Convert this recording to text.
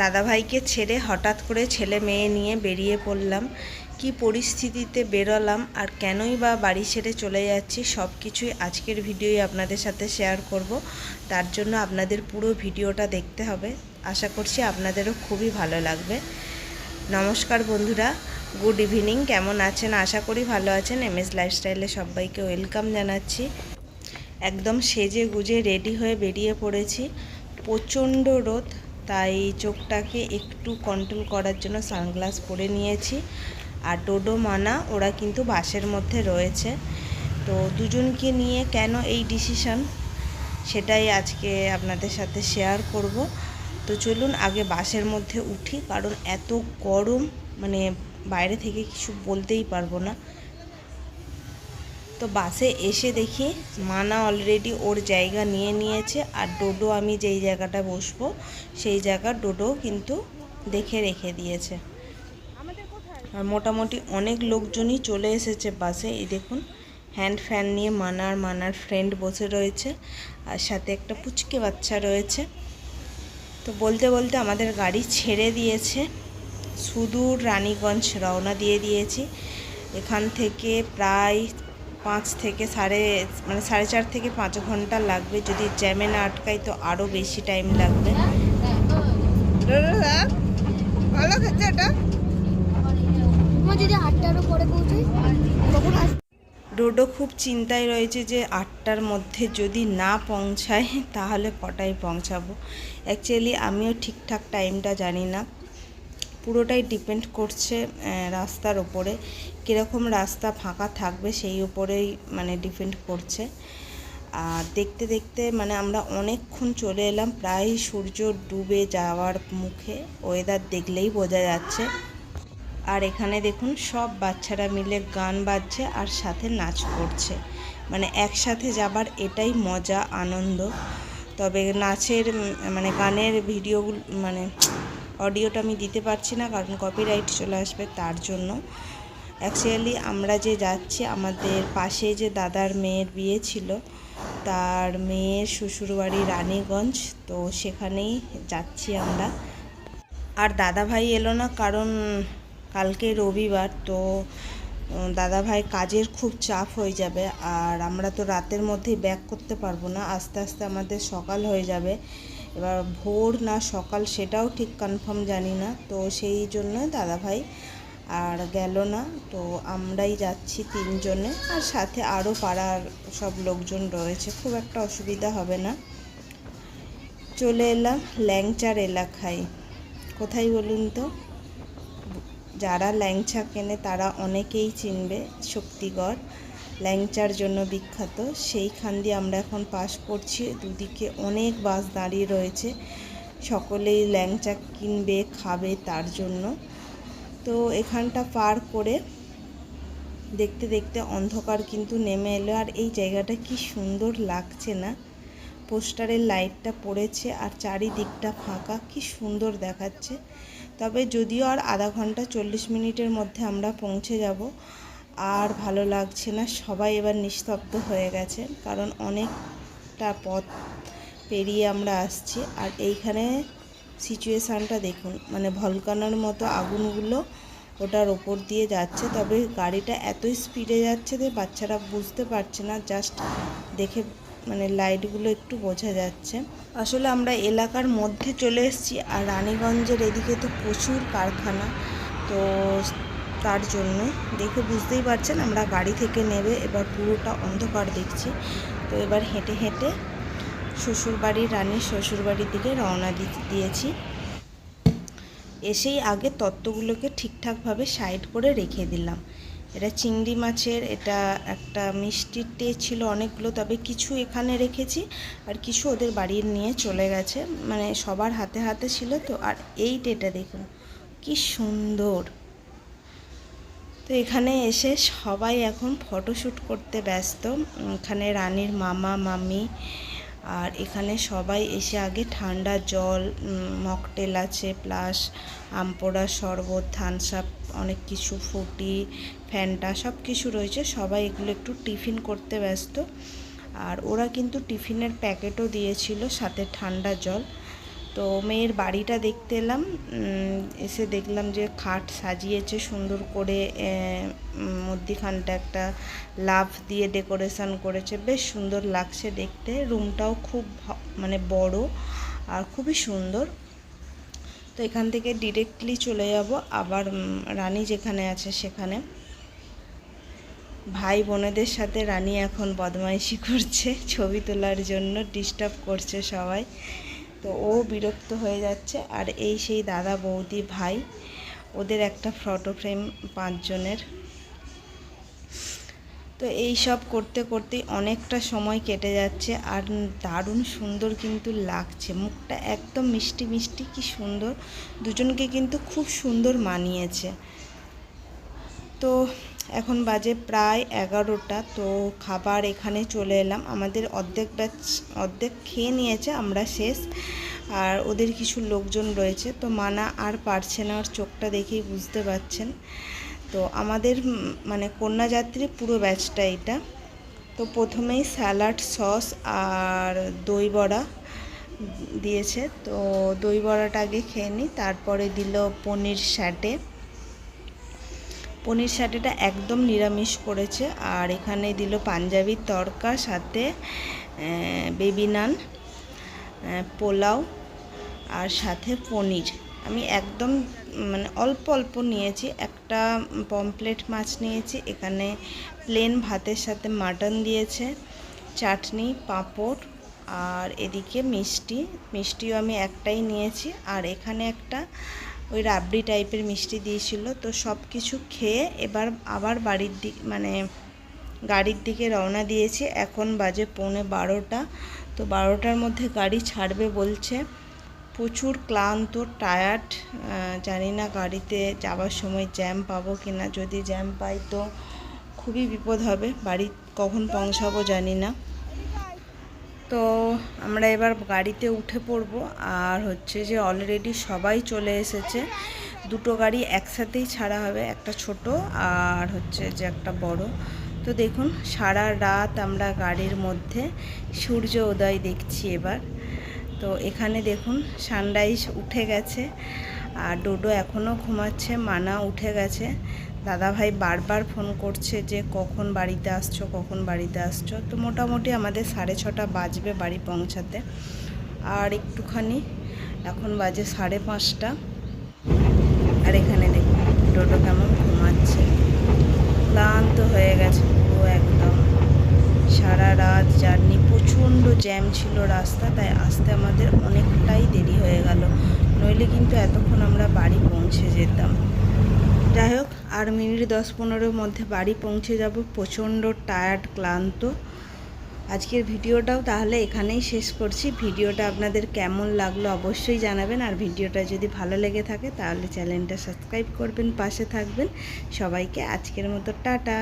দাদাভাইকে ছেড়ে হঠাৎ করে ছেলে মেয়ে নিয়ে বেরিয়ে পড়লাম। কি পরিস্থিতিতে বেরোলাম আর কেনই বা বাড়ি ছেড়ে চলে যাচ্ছি সব কিছুই আজকের ভিডিওই আপনাদের সাথে শেয়ার করব। তার জন্য আপনাদের পুরো ভিডিওটা দেখতে হবে। আশা করছি আপনাদেরও খুবই ভালো লাগবে। নমস্কার বন্ধুরা, গুড ইভিনিং, কেমন আছেন? আশা করি ভালো আছেন। এম এস লাইফস্টাইলে সবাইকে ওয়েলকাম জানাচ্ছি। একদম সেজে গুজে রেডি হয়ে বেরিয়ে পড়েছি। প্রচণ্ড রোদ তাই চোখটাকে একটু কন্ট্রোল করার জন্য সানগ্লাস পরে নিয়েছি। আর ডোডো মানা ওরা কিন্তু বাসের মধ্যে রয়েছে। তো দুজনকে নিয়ে কেন এই ডিসিশন সেটাই আজকে আপনাদের সাথে শেয়ার করব। তো চলুন আগে বাসের মধ্যে উঠি, কারণ এত গরম মানে বাইরে থেকে কিছু বলতেই পারব না। তো বাসে এসে দেখি মানা অলরেডি ওর জায়গা নিয়ে নিয়েছে আর ডোডো আমি যেই জায়গাটা বসবো সেই জায়গা ডোডো কিন্তু দেখে রেখে দিয়েছে। আর মোটামুটি অনেক লোকজনই চলে এসেছে বাসে। এই দেখুন হ্যান্ড ফ্যান নিয়ে মানার মানার ফ্রেন্ড বসে রয়েছে আর সাথে একটা পুচকে বাচ্চা রয়েছে। তো বলতে বলতে আমাদের গাড়ি ছেড়ে দিয়েছে। সুদূর রানীগঞ্জ রওনা দিয়ে দিয়েছি। এখান থেকে প্রায় পাঁচ থেকে সাড়ে মানে সাড়ে চার থেকে পাঁচ ঘণ্টা লাগবে। যদি জ্যামে না আটকাই তো আরও বেশি টাইম লাগবে। ডোডো খুব চিন্তায় রয়েছে যে আটটার মধ্যে যদি না পৌঁছায়, তাহলে কটায় পৌঁছাবো? অ্যাকচুয়ালি আমিও ঠিকঠাক টাইমটা জানি না। পুরোটাই ডিপেন্ড করছে রাস্তার ওপরে কীরকম রাস্তা ফাঁকা থাকবে সেই উপরেই মানে ডিপেন্ড করছে। আর দেখতে দেখতে মানে আমরা অনেকক্ষণ চলে এলাম, প্রায় সূর্য ডুবে যাওয়ার মুখে। ওয়েদার দেখলেই বোঝা যাচ্ছে। আর এখানে দেখুন, সব বাচ্চারা মিলে গান বাজছে আর সাথে নাচ করছে। মানে একসাথে যাবার এটাই মজা, আনন্দ। তবে নাচের মানে গানের ভিডিওগুলো মানে অডিওটা আমি দিতে পারছি না, কারণ কপিরাইট চলে আসবে তার জন্য। অ্যাকচুয়ালি আমরা যে যাচ্ছি, আমাদের পাশে যে দাদার মেয়ের বিয়ে ছিল, তার মেয়ের শ্বশুরবাড়ি রানীগঞ্জ, তো সেখানেই যাচ্ছি আমরা। আর দাদা ভাই এলো না, কারণ কালকে রবিবার, তো দাদা ভাই কাজের খুব চাপ হয়ে যাবে, আর আমরা তো রাতের মধ্যেই ব্যাক করতে পারব না, আস্তে আস্তে আমাদের সকাল হয়ে যাবে। এবার ভোর না সকাল সেটাও ঠিক কনফার্ম জানি না, তো সেই জন্য দাদা ভাই আর গেল না, তো আমরাই যাচ্ছি তিনজনে আর সাথে আরও পাড়ার সব লোকজন রয়েছে, খুব একটা অসুবিধা হবে না। চলে এলাম ল্যাংচার এলাকায়। কোথায় বলুন তো? যারা ল্যাংচা কেনে তারা অনেকেই চিনবে, শক্তিগড়। ল্যাংচার জন্য বিখ্যাত। সেইখান দিয়ে আমরা এখন পাস করছি। দুদিকে অনেক বাস দাঁড়িয়ে রয়েছে। সকলেই ল্যাংচা কিনবে, খাবে তার জন্য। তো এখানটা পার করে দেখতে দেখতে অন্ধকার কিন্তু নেমে এলো। আর এই জায়গাটা কি সুন্দর লাগছে না? পোস্টারের লাইটটা পড়েছে আর চারিদিকটা ফাঁকা। কি সুন্দর দেখাচ্ছে। তবে যদিও আর আধা ঘণ্টা চল্লিশ মিনিটের মধ্যে আমরা পৌঁছে যাব আর ভালো লাগছে না। সবাই এবার নিস্তব্ধ হয়ে গেছে, কারণ অনেকটা পথ পেরিয়ে আমরা আসছি। আর এইখানে সিচুয়েশানটা দেখুন মানে ভলকানোর মতো আগুনগুলো ওটার ওপর দিয়ে যাচ্ছে। তবে গাড়িটা এতই স্পিডে যাচ্ছে যে বাচ্চারা বুঝতে পারছে না, জাস্ট দেখে মানে লাইটগুলো একটু বোঝা যাচ্ছে। আসলে আমরা এলাকার মধ্যে চলে এসেছি, আর রানীগঞ্জের এদিকে তো প্রচুর কারখানা। তো তার জন্য। দেখে বুঝতেই পারছেন, আমরা গাড়ি থেকে নেবে, এবার পুরোটা অন্ধকার দেখছি। তো এবার হেঁটে হেঁটে শ্বশুরবাড়ির রানীর শ্বশুরবাড়ির দিকে রওনা দিয়েছি। এসেই আগে তত্ত্বগুলোকে ঠিকঠাকভাবে সাইড করে রেখে দিলাম। এটা চিংড়ি মাছের, এটা একটা মিষ্টির টে ছিল অনেকগুলো, তবে কিছু এখানে রেখেছি আর কিছু ওদের বাড়ির নিয়ে চলে গেছে। মানে সবার হাতে হাতে ছিল তো, আর এই টেটা দেখুন, কি সুন্দর! তো এখানে এসে সবাই এখন ফটোশ্যুট করতে ব্যস্ত। এখানে রানীর মামা, মামি আর এখানে সবাই এসে আগে ঠান্ডা জল মকটেল আছে, প্লাস আমপোড়া শরবত থানস আপ অনেক কিছু, ফুটি, ফ্যান্টা সব কিছু রয়েছে। সবাই এগুলো একটু টিফিন করতে ব্যস্ত। আর ওরা কিন্তু টিফিনের প্যাকেটও দিয়েছিল সাথে ঠান্ডা জল। তো মেয়ের বাড়িটা দেখতে এলাম এসে দেখলাম যে খাট সাজিয়েছে সুন্দর করে মধ্যিখানটা একটা লাভ দিয়ে ডেকোরেশন করেছে, বেশ সুন্দর লাগছে দেখতে, রুমটাও খুব মানে বড় আর খুবই সুন্দর। তো এখান থেকে ডিরেক্টলি চলে যাব, আবার রানী যেখানে আছে সেখানে। ভাই বোনেদের সাথে রানী এখন বদমাইশি করছে, ছবি তোলার জন্য ডিস্টার্ব করছে সবাই। তো ও বিরক্ত হয়ে যাচ্ছে। আর এই সেই দাদা বৌদি ভাই, ওদের একটা ফটো ফ্রেম পাঁচজনের। তো এই সব করতে করতেই অনেকটা সময় কেটে যাচ্ছে আর দারুণ সুন্দর কিন্তু লাগছে। মুখটা একদম মিষ্টি মিষ্টি, কি সুন্দর। দুজনকে কিন্তু খুব সুন্দর মানিয়েছে। তো এখন বাজে প্রায় এগারোটা, তো খাবার এখানে চলে এলাম। আমাদের অর্ধেক ব্যাচ, অর্ধেক খেয়ে নিয়েছে, আমরা শেষ। আর ওদের কিছু লোকজন রয়েছে, তো মানা আর পারছে না, ওর চোখটা দেখেই বুঝতে পারছেন। তো আমাদের মানে কন্যাযাত্রী পুরো ব্যাচটা এটা। তো প্রথমেই স্যালাড, সস আর দই বড়া দিয়েছে। তো দই বড়াটা আগে খেয়ে নিই, তারপরে দিল পনির স্যাটে। পনির সাটেটা একদম নিরামিষ করেছে। আর এখানে দিল পাঞ্জাবির তড়কা সাথে বেবি নান পোলাও, আর সাথে পনির। আমি একদম মানে অল্প অল্প নিয়েছি, একটা পমপ্লেট মাছ নিয়েছি, এখানে প্লেন ভাতের সাথে মাটন দিয়েছে, চাটনি, পাঁপড়, আর এদিকে মিষ্টি। মিষ্টিও আমি একটাই নিয়েছি, আর এখানে একটা ওই রাবড়ি টাইপের মিষ্টি দিয়েছিল। তো সব কিছু খেয়ে এবার আবার বাড়ির দিক মানে গাড়ির দিকে রওনা দিয়েছি। এখন বাজে পৌনে বারোটা। তো বারোটার মধ্যে গাড়ি ছাড়বে বলছে। প্রচুর ক্লান্ত, টায়ার্ড জানি না গাড়িতে যাওয়ার সময় জ্যাম পাবো কি না যদি জ্যাম পাই তো খুবই বিপদ হবে। বাড়ি কখন পৌঁছাবো জানি না। তো আমরা এবার গাড়িতে উঠে পড়ব। আর হচ্ছে যে অলরেডি সবাই চলে এসেছে। দুটো গাড়ি একসাথেই ছাড়া হবে, একটা ছোট আর হচ্ছে যে একটা বড়। তো দেখুন, সারা রাত আমরা গাড়ির মধ্যে সূর্য উদয় দেখছি এবার। তো এখানে দেখুন সানরাইজ উঠে গেছে। আর ডোডো এখনও ঘুমাচ্ছে, মানা উঠে গেছে। দাদাভাই বারবার ফোন করছে যে, কখন বাড়িতে আসছো? কখন বাড়িতে আসছো? তো মোটামুটি আমাদের সাড়ে ছটা বাজবে বাড়ি পৌঁছাতে। আর একটুখানি, এখন বাজে সাড়ে পাঁচটা। আর এখানে দেখুন, টোটো কেমন ঘুমাচ্ছে। ক্লান্ত হয়ে গেছে পুরো একদম। সারা রাত জার্নি, প্রচণ্ড জ্যাম ছিল রাস্তা, তাই আসতে আমাদের অনেকটাই দেরি হয়ে গেল। নইলে কিন্তু এতক্ষণ আমরা বাড়ি পৌঁছে যেতাম। যাই হোক, আর মিনিট দশ পনেরোর মধ্যে বাড়ি পৌঁছে যাব। প্রচণ্ড টায়ার্ড ক্লান্ত। আজকের ভিডিওটাও তাহলে এখানেই শেষ করছি। ভিডিওটা আপনাদের কেমন লাগল অবশ্যই জানাবেন। আর ভিডিওটা যদি ভালো লেগে থাকে, তাহলে চ্যানেলটা সাবস্ক্রাইব করবেন, পাশে থাকবেন। সবাইকে আজকের মতো টাটা।